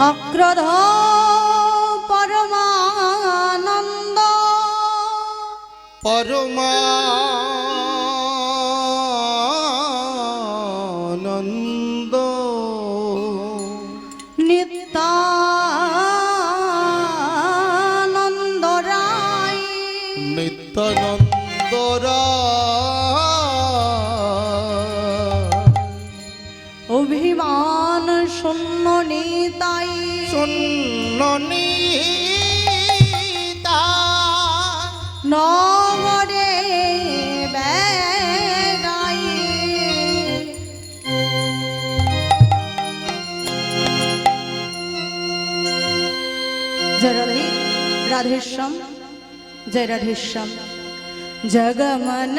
অক্রধ পরমানন্দ। পরমা শূন্য নিতাই শূন্য নগরে বেড়াই। জয় রাধেশ্যাম। জয় রাধেশ্যাম। জগমন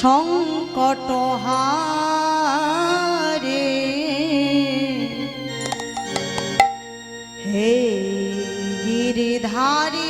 সংকট হারে। হে Giridhari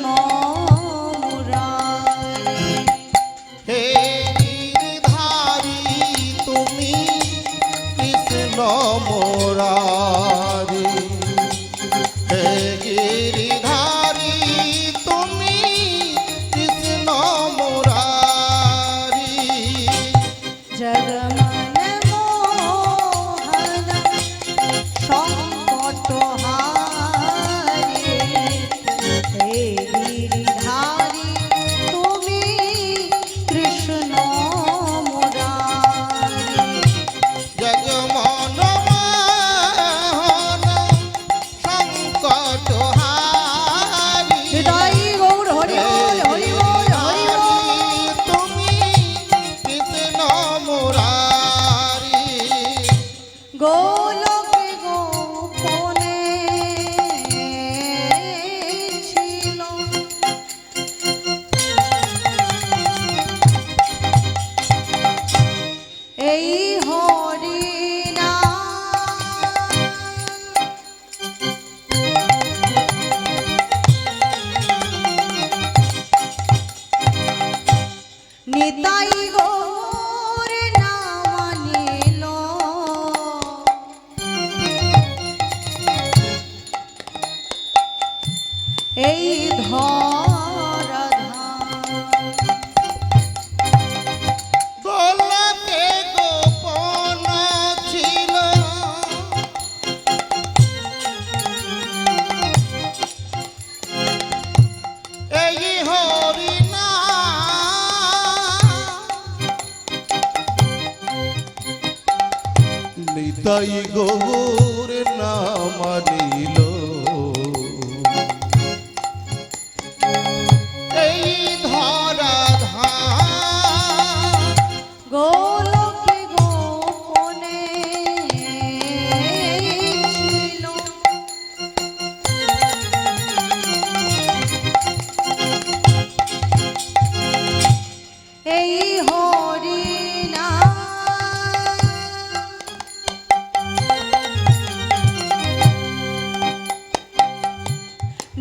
nós. Eight home.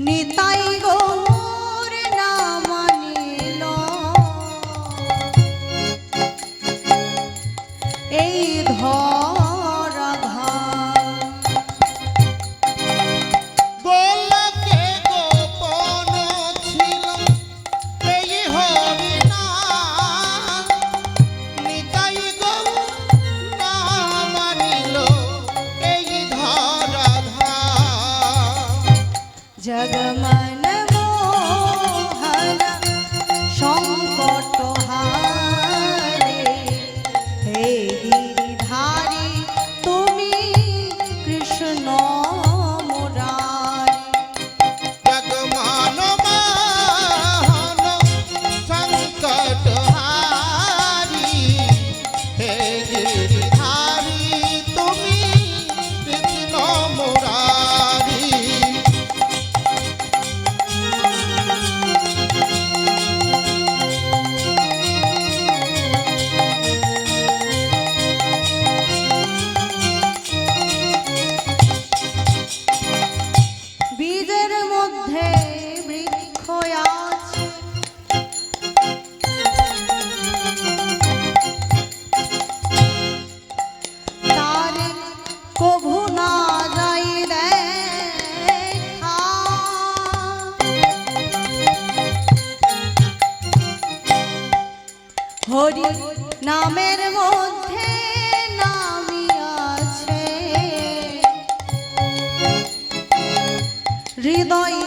Nitai গো जगमा নামের মধ্যে নামি আছে। হৃদয়